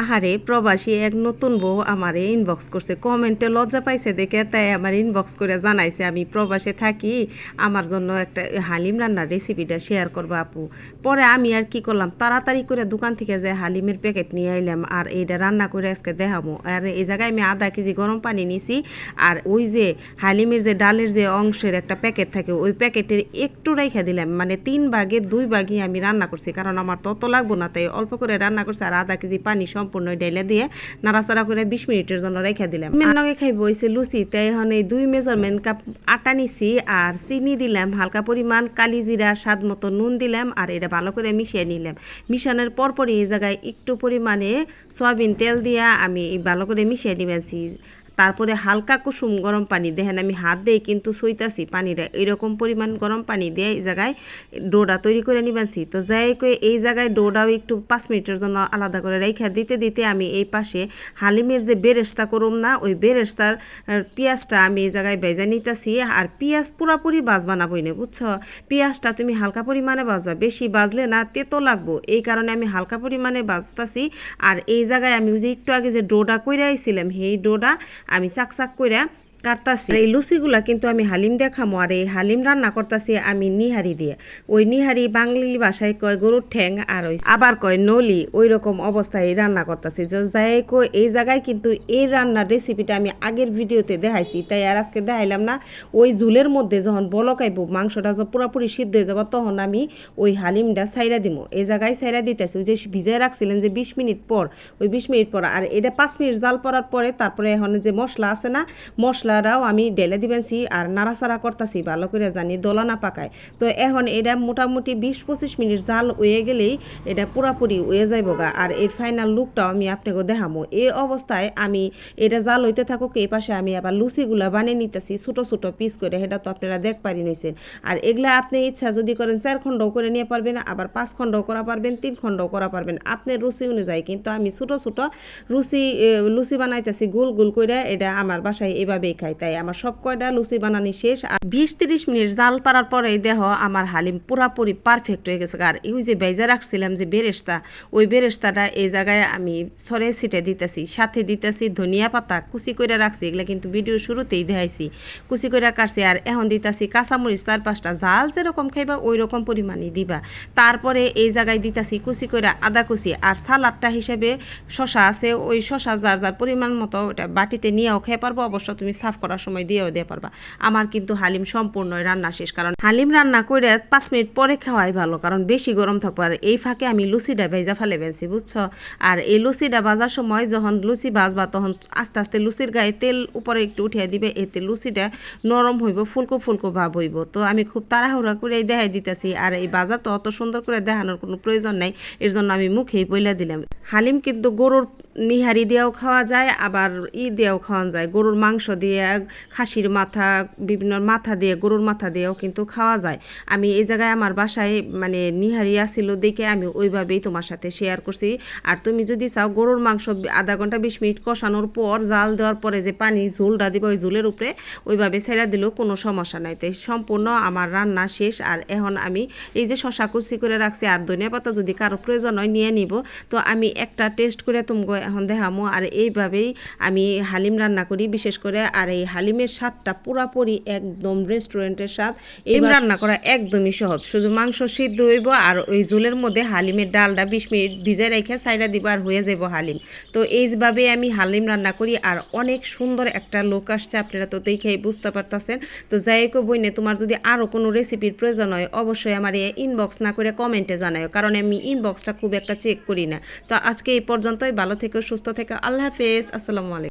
আহারে প্রবাসী এক নতুন বউ আমারে ইনবক্স করছে। কমেন্টে লজ্জা পাইছে দেখে, তাই আমার ইনবক্স করে জানাইছে, আমি প্রবাসে থাকি, আমার জন্য একটা হালিম রান্নার রেসিপিটা শেয়ার করব আপু। পরে আমি আর কি করলাম, তাড়াতাড়ি করে দোকান থেকে যে হালিমের প্যাকেট নিয়ে আইলাম, আর এইটা রান্না করে আজকে দেখাবো আর এই জায়গায় আমি আধা কেজি গরম পানি নিছি, আর ওই যে হালিমের যে ডালের যে অংশের একটা প্যাকেট থাকে, ওই প্যাকেটের একটু রেখে দিলাম। মানে তিন ভাগের দুই ভাগই আমি রান্না করছি, কারণ আমার তত লাগবো না, তাই অল্প করে রান্না করছি, আর আধা কেজি পানি সম্পূর্ণ ডাইলে দিয়ে নাড়াচাড়া করে বিশ মিনিটের জন্য রেখে দিলাম। মেন লগে খাইব হয়েছে লুচি তাই এখন এই দুই মেজারমেন্ট কাপ আটা নিছি আর চিনি দিলাম, হালকা পরিমাণ কালি জিরা, স্বাদ মতো নুন দিলাম আর এটা ভালো করে মিশিয়ে নিলাম। মিশানোর পরপরই এই জায়গায় একটু পরিমাণে সয়াবিন তেল দিয়া আমি ভালো করে মিশিয়ে নিবেছি তারপরে হালকা কুসুম গরম পানি দেখেন আমি হাত দিয়ে কিন্তু সইতাছি পানিটা এরকম পরিমাণ গরম পানি দিয়ে এই জায়গায় ডোডা তৈরি করে নিবাছি তো যাই করে এই জায়গায় ডোডাও একটু পাঁচ মিনিটের জন্য আলাদা করে রেখে দিতে দিতে আমি এই পাশে হালিমের যে বেরেস্তা করুম না, ওই বেরেস্তার পেঁয়াজটা আমি এই জায়গায় বেজে নিতেছি। আর পেঁয়াজ পুরাপুরি বাজবা না বইনে, বুঝছ? পেঁয়াজটা তুমি হালকা পরিমাণে বাজবা, বেশি বাজলে না তেতো লাগবো। এই কারণে আমি হালকা পরিমাণে বাজতাছি। আর এই জায়গায় আমি যে একটু আগে যে ডোডা কইরা আইছিলাম, সেই ডোটা আমি চাক চাক কইরা কাটতাছি। এই লুচিগুলা কিন্তু আমি হালিম দেখামো, আর এই হালিম রান্না করতাছি আমি নিহারি দিয়ে। ওই নিহারি বাঙালি ভাষায় কয় গরুর ঠ্যাং আর ওই আবার কয় নলি ওই রকম অবস্থায় রান্না করতাছি। যাই কই, এই জায়গায় কিন্তু এই রান্নার রেসিপিটা আমি আগের ভিডিওতে দেখাইছি, তাই আর আজকে দেখাইলাম না। ওই ঝুলের মধ্যে যখন বলকাইব মাংসটা পুরোপুরি সিদ্ধ হয়ে যাব, তখন আমি ওই হালিমটা সাইরা দিব এই জায়গায় সাইরা দিতেছি, ওই যে ভিজায় রাখছিলেন যে বিশ মিনিট পর, ওই বিশ মিনিট পর, আর এটা পাঁচ মিনিট জাল পড়ার পরে তারপরে এখন যে মশলা আছে না মশলাটাও আমি ঢেলে দিবেনছি আর নাড়াচাড়া করতেছি, ভালো করে জানি, দোলা না পাকায়। তো এখন এটা মোটামুটি বিশ পঁচিশ মিনিট জাল হয়ে গেলেই এটা পুরাপুরি হয়ে যাইব গা। আর এর ফাইনাল লুকটাও আমি আপনাকে দেখামো। এই অবস্থায় আমি এটা জাল হইতে থাকুক, এই পাশে আমি আবার লুচিগুলা বানিয়ে নিতেছি, ছোটো ছোটো পিস করে, সেটা তো আপনারা দেখ পারি নিছেন। আর এগুলা আপনি ইচ্ছা যদি করেন চার খণ্ডও করে নিয়ে পারবেন, আবার পাঁচ খণ্ডও করা পারবেন, তিন খণ্ডও করা পারবেন। আপনার রুচি অনুযায়ী, কিন্তু আমি ছোটো ছোটো রুচি লুচি বানাইতেছি, গোল গোল করে এটা আমার বাসায় এভাবেই খাই তাই আমার সব কয়টা লুচি বানানি শেষ আর বিশ তিরিশ মিনিট জাল পারার পরে দেহ আমার হালিম পুরাপুরি পারফেক্ট হয়ে গেছে। আর ওই যে বেজা রাখছিলাম যে বেরেস্তা, ওই বেরেস্তাটা এই জায়গায় আমি সরে ছিটে দিতেছি, সাথে দিতেছি ধনিয়া পাতা, কুচি করে রাখছি, এগুলো কিন্তু ভিডিও শুরুতেই দেখাইছি। কুচি করে কাটছি আর এখন দিতেছি কাঁচামরিচ চার পাঁচটা। জাল যেরকম খাইবা ওই রকম পরিমাণে দিবা। তারপরে এই জায়গায় দিতেছি কুচি করে আদা কুচি আর সালাদটা হিসেবে শশা আছে, ওই শশা যার যার পরিমাণ মতো ওটা বাটিতে নিয়েও খেয়ে পারব। অবশ্য তুমি সাফ করার সময় দিয়েও দিয়ে পারবা। আমার কিন্তু হালিম সম্পূর্ণ রান্না শেষ, কারণ হালিম রান্না করে পাঁচ মিনিট পরে খাওয়াই ভালো, কারণ বেশি গরম থাকব। আর এই ফাঁকে আমি লুচিটা ভেজা ফেলে ফেলছি, বুঝছ? আর এই লুচিটা ভাজার সময় যখন লুচি ভাজবা, তখন আস্তে আস্তে লুচির গায়ে তেল উপরে একটু উঠিয়ে দিবে, এতে লুচিটা নরম হইব, ফুলকো ফুলকো ভাব হইব। তো আমি খুব তাড়াহুড়া করে দেখাই দিতেছি, আর এই বাজা তো অত সুন্দর করে দেখানোর কোনো প্রয়োজন নাই, এর জন্য আমি মুখেই বইলা দিলাম। হালিম কিন্তু গরুর নিহারি দিয়েও খাওয়া যায়, আবার ই দিয়েও খাওয়া যায়। গরুর মাংস দিয়ে, খাসির মাথা, বিভিন্ন মাথা দিয়ে, গরুর মাথা দিয়েও কিন্তু খাওয়া যায়। আমি এই জায়গায় আমার বাসায় মানে নিহারি আসিল দেখে আমি ওইভাবেই তোমার সাথে শেয়ার করছি। আর তুমি যদি চাও গরুর মাংস আধা ঘণ্টা বিশ মিনিট কষানোর পর, জাল দেওয়ার পরে যে পানি ঝোলটা দিবে ওই ঝোলের উপরে, ওইভাবে ছেড়ে দিলেও কোনো সমস্যা নাই। তাই সম্পূর্ণ আমার রান্না শেষ। আর এখন আমি এই যে শশা কুচি করে রাখছি, আর ধনিয়া পাতা যদি কারও প্রয়োজন হয় নিয়ে নিব। তো আমি একটা টেস্ট করে তোমাকে এখন দেখামো। আর এইভাবেই আমি হালিম রান্না করি বিশেষ করে আর এই হালিমের স্বাদটা পুরাপুরি একদম রেস্টুরেন্টের স্বাদ। এই রান্না করা একদমই সহজ। শুধু মাংস সিদ্ধ হইব আর ওই ঝোলের মধ্যে হালিমের ডালটা বিশ মিনিট ভিজে রেখে সাইডা দিব আর হয়ে যাব হালিম। তো এইভাবে আমি হালিম রান্না করি আর অনেক সুন্দর একটা লোক আসছে আপনারা তো দেখেই বুঝতে পারতেছেন। তো যাই হোক বইনে তোমার যদি আরও কোনো রেসিপির প্রয়োজন হয় অবশ্যই আমার এই ইনবক্স না করে কমেন্টে জানাও কারণ আমি ইনবক্সটা খুব একটা চেক করি না। তো আজকে এই পর্যন্তই ভালো থেকো সুস্থ থেকো। আল্লাহ হাফেজ। আসসালামু আলাইকুম।